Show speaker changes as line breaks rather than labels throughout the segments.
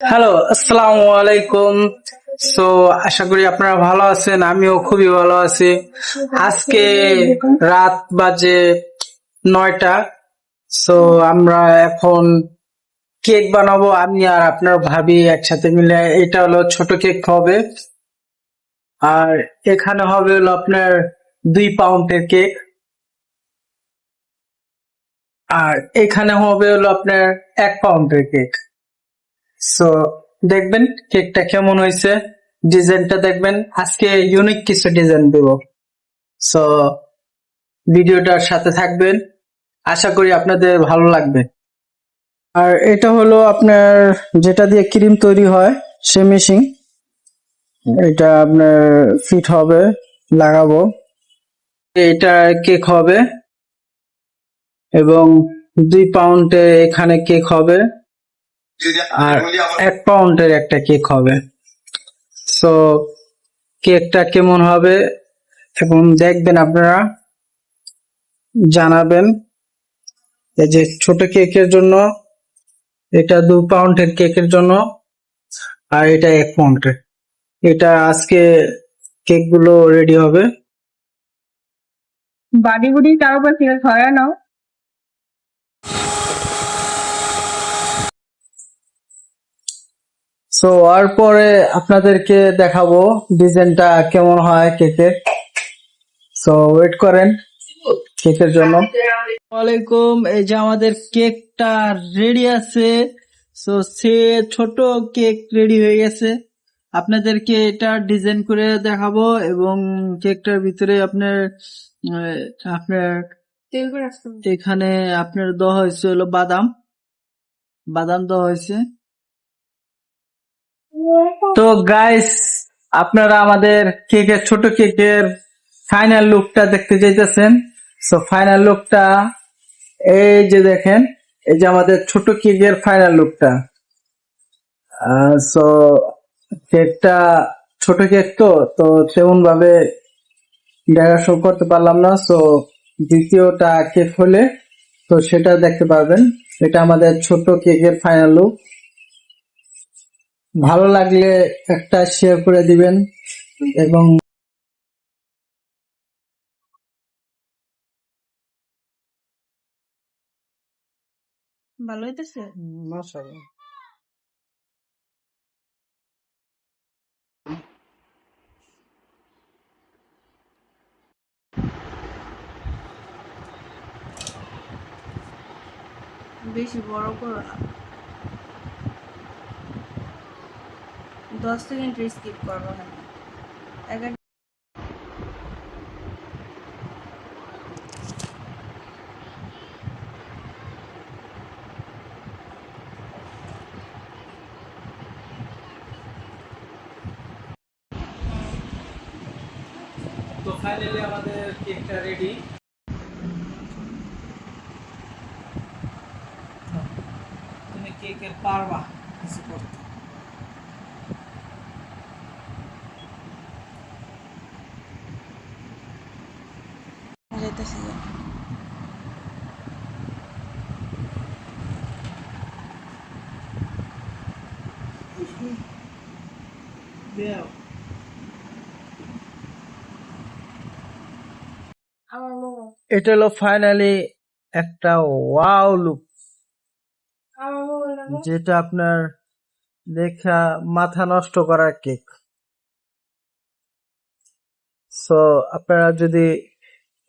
Hello আসসালামু আলাইকুম so আশা করি আপনারা ভালো আছেন, আমিও খুবই ভালো আছি। আজকে রাত বাজে নয়টা। সো আমরা এখন কেক বানাবো, আমি আর আপনার ভাবি একসাথে মিলে। এটা হলো ছোট কেক হবে। আর এখানে হবে হলো আপনার দুই পাউন্ডের কেক। আর এখানে হবে হলো আপনার এক পাউন্ডের কেক। সো দেখবেন কেকটা কেমন হয়েছে, ডিজাইনটা দেখবেন, আজকে ইউনিক কিছু ডিজাইন দেব। সো ভিডিওটার সাথে থাকবেন, আশা করি আপনাদের ভালো লাগবে। আর এটা হলো আপনার যেটা দিয়ে ক্রিম তৈরি হয় সে মেশিন এটা আপনার ফিট হবে, লাগাবো। এটা কেক হবে, এবং দুই পাউন্ডে এখানে কেক হবে। আর এক পাউন্ডের একটা কেক হবে। সো কেকটা কেমন হবে? এবং দেখবেন আপনারা জানাবেন। এই যে ছোট কেকের জন্য এটা দু পাউন্ডের কেকের জন্য আর এটা এক পাউন্ডের এটা আজকে কেকগুলো রেডি হবে।
বাড়ি বুড়ি তার উপর থেকে সরায় নাও
সো আর পরে আপনাদেরকে দেখাবো ডিজাইনটা কেমন হয় কেকের। সো ওয়েট করেন কেকের জন্য। ওয়ালাইকুম এই যে আমাদের কেকটা রেডি আছে। সো সে ছোট কেক রেডি হয়ে গেছে। আপনাদেরকে এটা ডিজাইন করে দেখাবো এবং কেকটার ভিতরে আপনার আপনার এখানে আপনার দেওয়া হয়েছে হলো বাদাম। বাদাম দেওয়া হয়েছে। তো গাইস আপনারা আমাদের কেকের ছোট কেকের ফাইনাল লুকটা দেখতে চাইতেছেন। সো ফাইনাল লুকটা এই যে দেখেন, এই যে আমাদের ছোট কেকের ফাইনাল লুকটা সো কেকটা ছোট কেক তো তো তেমন ভাবে দেখাশোনা করতে পারলাম না। সো দ্বিতীয়টা কেক হলে, তো সেটা দেখতে পারবেন। এটা আমাদের ছোট কেকের ফাইনাল লুক ভালো লাগলে একটা শেয়ার করে দিবেন এবং
ভালো হইতেছে?
মাশাআল্লাহ।
বেশি বড় করো না দশ সেকেন্ড স্কিপ করব না এক এক
তো ফাইনালি আমাদের কেকটা রেডি তুমি কেকের পারবা কিছু করতে এটা হলো ফাইনালি একটা ওয়াও লুক যেটা আপনার দেখা মাথা নষ্ট করার কেক। সো আপনারা যদি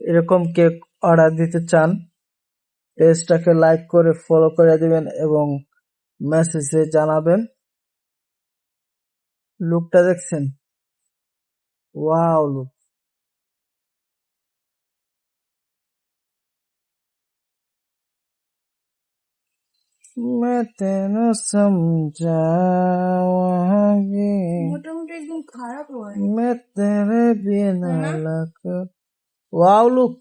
এরকম কেক অর্ডার দিতে চান পেজটাকে লাইক করে ফলো করে দিবেন এবং মেসেজে জানাবেন। লুকটা দেখছেন ওয়াও লুক मैं तेरे समझाऊंगी
মোটামুটি একদম খারাপ হয়
मैं तेरे बिना
है ना?
लग वाओ लुक